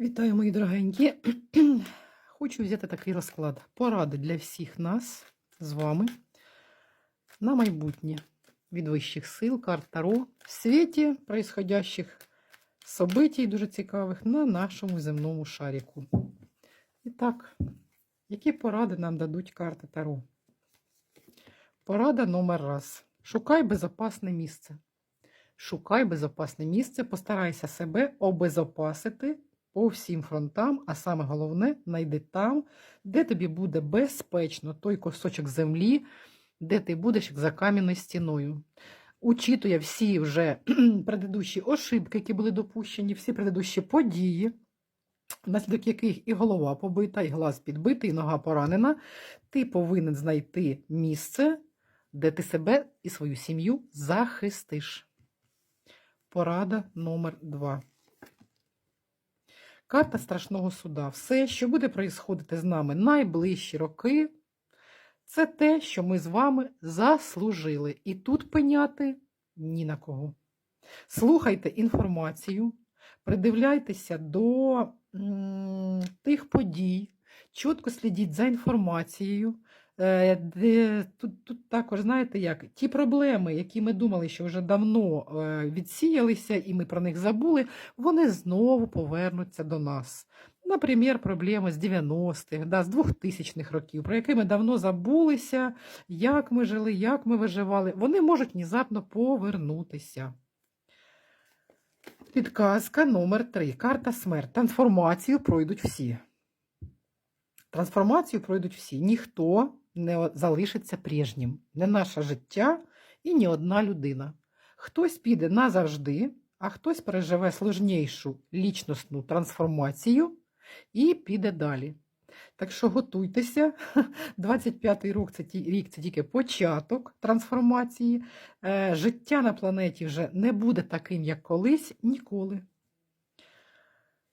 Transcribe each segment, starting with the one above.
Вітаю, мої дорогенькі. Хочу взяти такий розклад. Поради для всіх нас з вами на майбутнє від вищих сил, карт Таро в світі происходящих событий, дуже цікавих, на нашому земному шаріку. І так, які поради нам дадуть карти Таро? Порада номер раз. Шукай безопасне місце. Шукай безопасне місце, постарайся себе обезопасити по всім фронтам, а саме головне, знайди там, де тобі буде безпечно той кусочок землі, де ти будеш як за кам'яною стіною. Учитує всі вже предыдущі ошибки, які були допущені, всі предыдущі події, внаслідок яких і голова побита, і глаз підбитий, і нога поранена, ти повинен знайти місце, де ти себе і свою сім'ю захистиш. Порада номер два. Карта страшного суда. Все, що буде проїсходити з нами найближчі роки, це те, що ми з вами заслужили. І тут пеняти ні на кого. Слухайте інформацію, придивляйтеся до м, тих подій, чітко слідіть за інформацією. Е, Де, тут, тут також, знаєте, як ті проблеми, які ми думали, що вже давно е, відсіялися, і ми про них забули, вони знову повернуться до нас. Наприклад, проблеми з 90-х, да, з 2000-х років, про які ми давно забулися, як ми жили, як ми виживали, вони можуть внезапно повернутися. Підказка номер 3. Карта смерть. Трансформацію пройдуть всі. Трансформацію пройдуть всі. Ніхто не залишиться прежнім. Не наше життя і ні одна людина. Хтось піде назавжди, а хтось переживе сложнішу лічностну трансформацію і піде далі. Так що готуйтеся. 25-й рік це, рік це тільки початок трансформації. Е, Життя на планеті вже не буде таким, як колись, ніколи.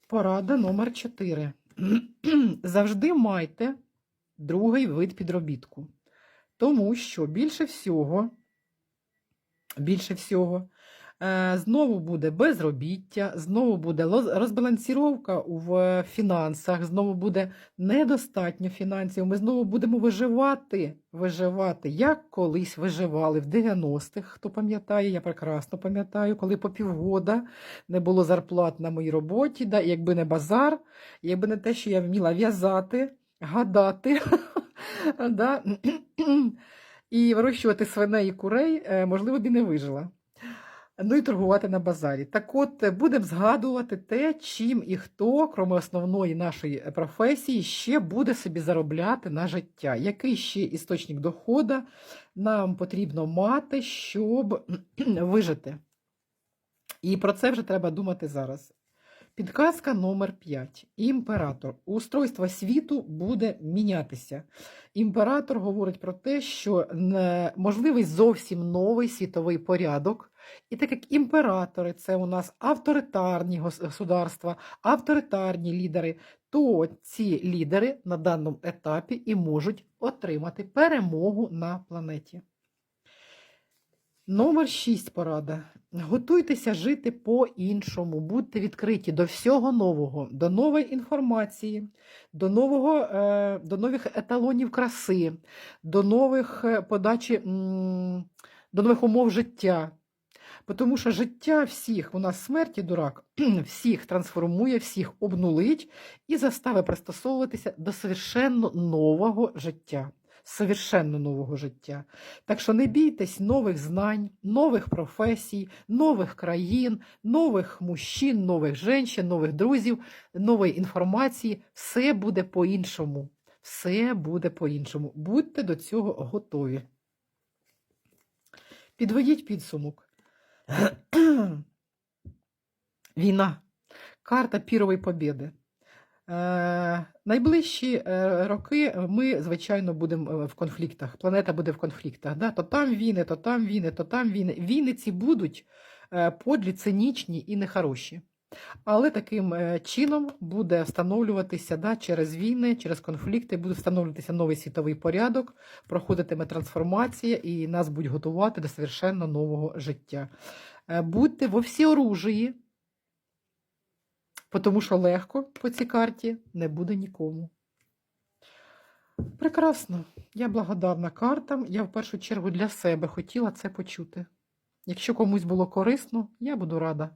Порада номер 4. Завжди майте другий вид підробітку. Тому що більше всього, більше всього, е, знову буде безробіття, знову буде розбалансіровка в фінансах, знову буде недостатньо фінансів. Ми знову будемо виживати, виживати, як колись виживали в 90-х. Хто пам'ятає, я прекрасно пам'ятаю, коли по півгода не було зарплат на моїй роботі, да, якби не базар, якби не те, що я вміла в'язати, гадати. да, і вирощувати свиней і курей, е, можливо, б і не вижила. Ну і торгувати на базарі. Так от, е, будемо згадувати те, чим і хто, крім основної нашої професії, ще буде собі заробляти на життя. Який ще істочник доходу нам потрібно мати, щоб вижити. І про це вже треба думати зараз. Підказка номер 5. Імператор. Устройство світу буде мінятися. Імператор говорить про те, що можливий зовсім новий світовий порядок. І так як імператори це у нас авторитарні государства, авторитарні лідери, то ці лідери на даному етапі і можуть отримати перемогу на планеті. Номер 6 порада. Готуйтеся жити по-іншому, будьте відкриті до всього нового, до нової інформації, до, нового, е, до нових еталонів краси, до нових е, подачі, до нових умов життя. Тому що життя всіх, у нас смерті дурак, всіх трансформує, всіх обнулить і заставить пристосовуватися до совершенно нового життя. Совершенно нового життя. Так що не бійтесь нових знань, нових професій, нових країн, нових мужчин, нових жінок, нових друзів, нової інформації. Все буде по-іншому. Все буде по-іншому. Будьте до цього готові. Підведіть підсумок. Війна. Карта пірової побєди. Е, найближчі е, роки ми, звичайно, будемо е, в конфліктах. Планета буде в конфліктах. Да? То там війни, то там війни, то там війни. Війни ці будуть подлі, цинічні і нехороші. Але таким чином буде встановлюватися да, через війни, через конфлікти, буде встановлюватися новий світовий порядок, проходитиме трансформація і нас будуть готувати до совершенно нового життя. Будьте во всіоружії, тому що легко по цій карті не буде нікому. Прекрасно. Я благодарна картам. Я в першу чергу для себе хотіла це почути. Якщо комусь було корисно, я буду рада.